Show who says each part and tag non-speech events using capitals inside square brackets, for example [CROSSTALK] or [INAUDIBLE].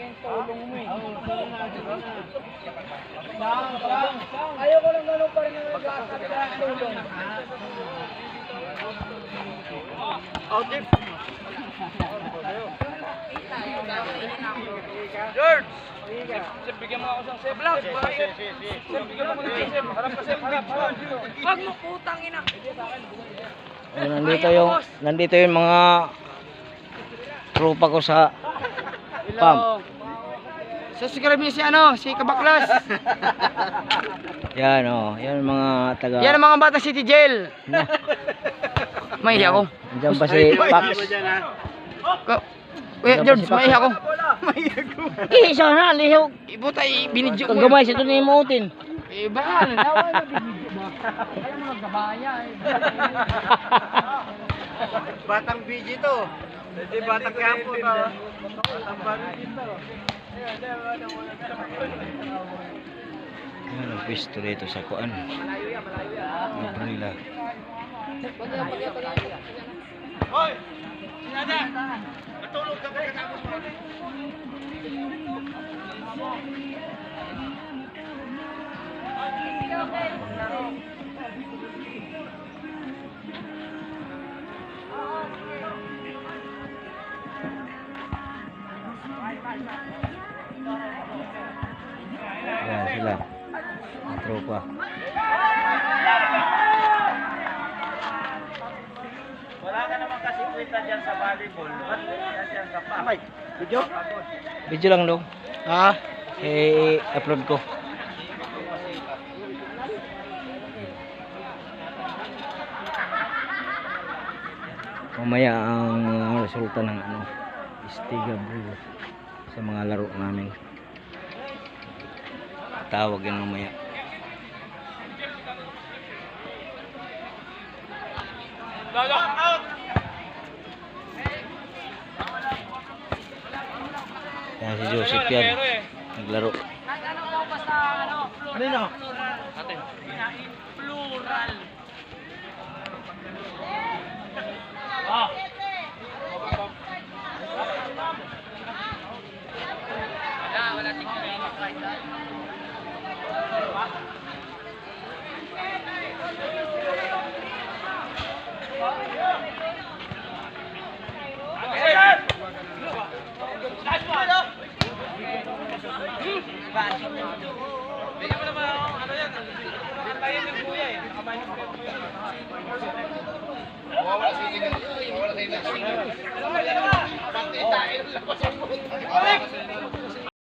Speaker 1: yung tulong mo eh. Lang, lang. Ayoko lang ganun pa rin na nag-aasar ka ng tulong.
Speaker 2: Outip. George! Sir, bigyan mo ako ng save. Bigyan mo ako ng save. Harap ka, save. Harap,
Speaker 1: mo putang ina.
Speaker 3: Nandito yung nandito yung mga tropa ko sa pump.
Speaker 1: Subscribe niyo si ano, si Kabaklas. [LAUGHS]
Speaker 3: Yan oh, yan mga taga.
Speaker 1: Yan ang mga bata City Jail. [LAUGHS] Mahiya ako.
Speaker 3: Diyan pa si Pax.
Speaker 1: Ko- Kuya George, mahiya ako.
Speaker 3: Eh, isa na, lihaw.
Speaker 1: Ibuta, binidyo mo.
Speaker 3: Kagamay sa ito ni Mautin.
Speaker 1: Eh, baka na. Nawa na [LAUGHS] binidyo mo. Kaya mo nagkabaya eh.
Speaker 2: Batang BG to. Hindi batang kampo to. Batang BG to.
Speaker 3: Yan ang pwesto dito sa kuan. Mabrila.
Speaker 2: Hoy! Sinada! Natulog ka pagkatapos mo.
Speaker 3: Yan sila. Mga tropa.
Speaker 2: Wala ka naman kasi kwenta dyan sa volleyball. Ba't dyan ka pa? Mike, video?
Speaker 3: Video lang dong.
Speaker 1: Ha?
Speaker 3: Eh, upload ko. Mamaya ang resulta ng ano, Stiga Brew sa mga laro namin. Tawag yan mamaya. Yan si Joseph yan. Naglaro.
Speaker 2: Ano yun?
Speaker 1: Plural. Wala,
Speaker 4: Balik!